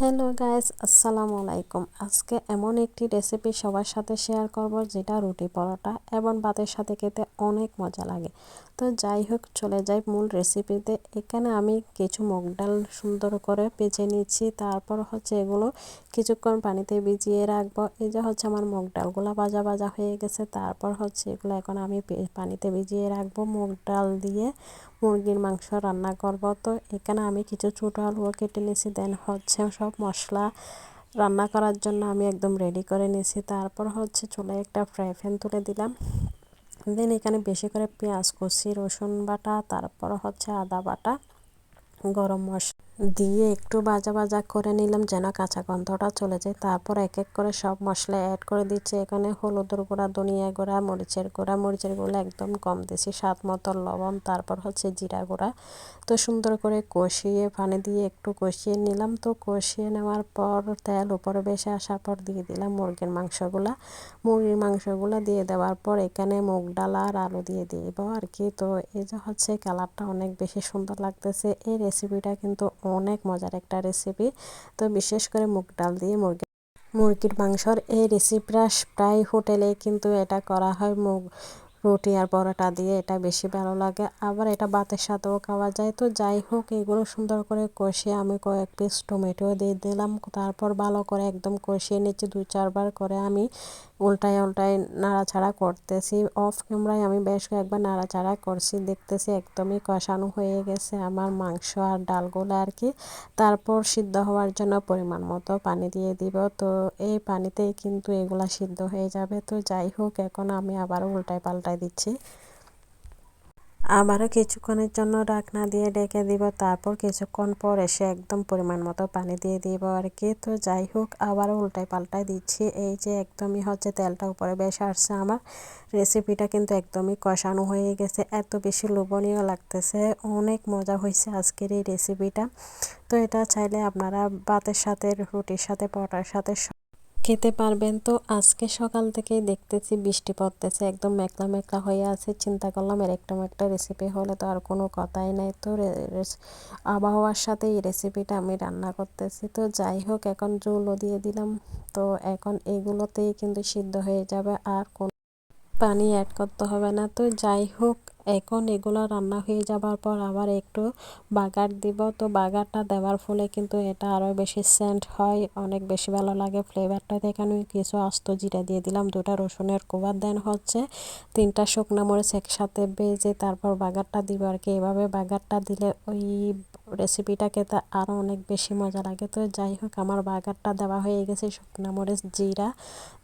Hello guys, আসসালামু আলাইকুম। আজকে এমন একটি রেসিপি সবার সাথে শেয়ার করব, যেটা রুটি পরোটা এবং ভাতের সাথে খেতে অনেক মজা লাগে। তো যাই হোক, চলে যাই মূল রেসিপিতে এখানে আমি কিছু মুগ ডাল সুন্দর করে পেঁচে নিচ্ছি। তারপর হচ্ছে এগুলো কিছুক্ষণ পানিতে ভিজিয়ে রাখব। এই যে হচ্ছে আমার মুগ ডালগুলো ভাজা ভাজা হয়ে গেছে। তারপর হচ্ছে এগুলো এখন আমি পানিতে ভিজিয়ে রাখব মুগ ডাল দিয়ে। মুরগির মাংস রান্না করব। তো এখানে আমি কিছু ছোটো আলুও কেটে নিয়েছি দেন হচ্ছে সব মশলা রান্না করার জন্য আমি একদম রেডি করে নিয়েছি। তারপর হচ্ছে চুলে একটা ফ্রাই প্যান তুলে দিলাম। দেন এখানে বেশি করে পেঁয়াজ কুচি, রসুন বাটা, তারপর হচ্ছে আদা বাটা, গরম মশলা দিয়ে একটু ভাজা ভাজা করে নিলাম যেন কাঁচা গন্ধটা চলে যায়। তারপর এক এক করে সব মশলা অ্যাড করে দিচ্ছি। এখানে হলুদের গুঁড়া, ধনিয়া গুঁড়া, মরিচের গুঁড়া মরিচের গুঁড়া একদম কম দিছি স্বাদ মতো লবণ, তারপর হচ্ছে জিরা গুঁড়া। তো সুন্দর করে কষিয়ে পানি দিয়ে একটু কষিয়ে নিলাম। তো কষিয়ে নেওয়ার পর তেল উপরে বেশি আসার পর দিয়ে দিলাম মুরগির মাংসগুলা। মুরগির মাংসগুলো দিয়ে দেওয়ার পর এখানে মুগ ডাল আর আলু দিয়ে দিব আর কি। তো এই যে হচ্ছে কালারটা অনেক বেশি সুন্দর লাগতেছে। এই রেসিপিটা কিন্তু অনেক মজার একটা রেসিপি তো বিশেষ করে মুগ ডাল দিয়ে মুরগি মুরগির মাংসর এই রেসিপিটা প্রায় হোটেলে কিন্তু এটা করা হয় মুগ রুটি আর পরোটা দিয়ে এটা বেশি ভালো লাগে। আবার এটা ভাতের সাথেও খাওয়া যায়। তো যাই হোক, এগুলো সুন্দর করে কষিয়ে আমি কয়েক পিস টমেটো দিয়ে দিলাম। তারপর ভালো করে একদম কষিয়ে নিচ্ছি দু চারবার করে আমি উল্টায় উল্টায় নাড়াচাড়া করতেছি। অফ ক্যামেরায় আমি বেশ কয়েকবার নাড়াচাড়া করছি। দেখতেছি একদমই কষানো হয়ে গেছে আমার মাংস আর ডালগুলো আর কি। তারপর সিদ্ধ হওয়ার জন্য পরিমাণ মতো পানি দিয়ে দিব। তো এই পানিতেই কিন্তু এগুলা সিদ্ধ হয়ে যাবে। তো যাই হোক, এখন আমি আবার উল্টায় পাল্টায় দিচ্ছি। আবারও কিছুক্ষণের জন্য ডাকনা দিয়ে ডেকে দিব, তারপর কিছুক্ষণ পর এসে একদম পরিমাণ মতো পানি দিয়ে দিব। আর কি, তো যাই হোক, আবারও উল্টায় পাল্টায় দিচ্ছি। এই যে একদমই হচ্ছে তেলটা উপরে বেশ আসছে আমার। রেসিপিটা কিন্তু একদমই কষানো হয়ে গেছে। এত বেশি লোভনীয় লাগতেছে। অনেক মজা হয়েছে আজকের এই রেসিপিটা। তো এটা চাইলে আপনারা ভাতের সাথে, রুটির সাথে পটার সাথে খেতে পারবেন। তো আজকে সকাল থেকেই দেখতেছি বৃষ্টি পড়তেছে, একদম মেকলা মেকলা হয়ে আছে। চিন্তা করলাম এর একটা একটা রেসিপি হলে তো আর কোনো কথাই নাই। তো আবহাওয়ার সাথে এই রেসিপিটা আমি রান্না করতেছি। তো যাই হোক, এখন জুলও দিয়ে দিলাম। তো এখন এগুলোতেই কিন্তু সিদ্ধ হয়ে যাবে, আর কোন পানি অ্যাড করতে হবে না। তো যাই হোক এখন এগুলো রান্না হয়ে যাবার পর আবার একটু বাগার দিব। তো বাগারটা দেওয়ার ফলে কিন্তু এটা আরও বেশি সেন্ট হয়, অনেক বেশি ভালো লাগে। ফ্লেভারটা দেখানো কিছু আস্ত জিরা দিয়ে দিলাম, দুটা রসুনের কোবার দেন হচ্ছে। তিনটা শুকনো মরিচ একসাথে বেজে তারপর বাগারটা দিব। আর কি এভাবে বাগারটা দিলে ওই রেসিপিটা খেতে আরও অনেক বেশি মজা লাগে। তো যাই হোক, আমার বাগারটা দেওয়া হয়ে গেছে শুকনো মরিচ জিরা,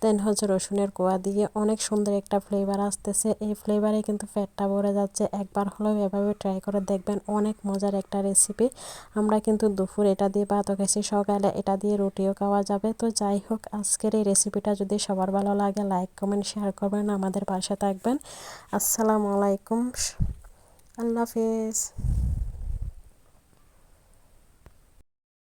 দেন হচ্ছে রসুনের কোয়া দিয়ে। অনেক সুন্দর একটা ফ্লেভার আসতেছে। এই ফ্লেভারে কিন্তু ফ্যাটটা ভরে যাচ্ছে। একবার হলেও এভাবে ট্রাই করে দেখবেন, অনেক মজার একটা রেসিপি আমরা কিন্তু দুপুর এটা দিয়ে ভাতও খেয়েছি সকালে এটা দিয়ে রুটিও খাওয়া যাবে। তো যাই হোক, আজকের এই রেসিপিটা যদি সবার ভালো লাগে লাইক কমেন্ট শেয়ার করবেন, আমাদের পাশে থাকবেন। আসসালামু আলাইকুম, আল্লাহ হাফিজ।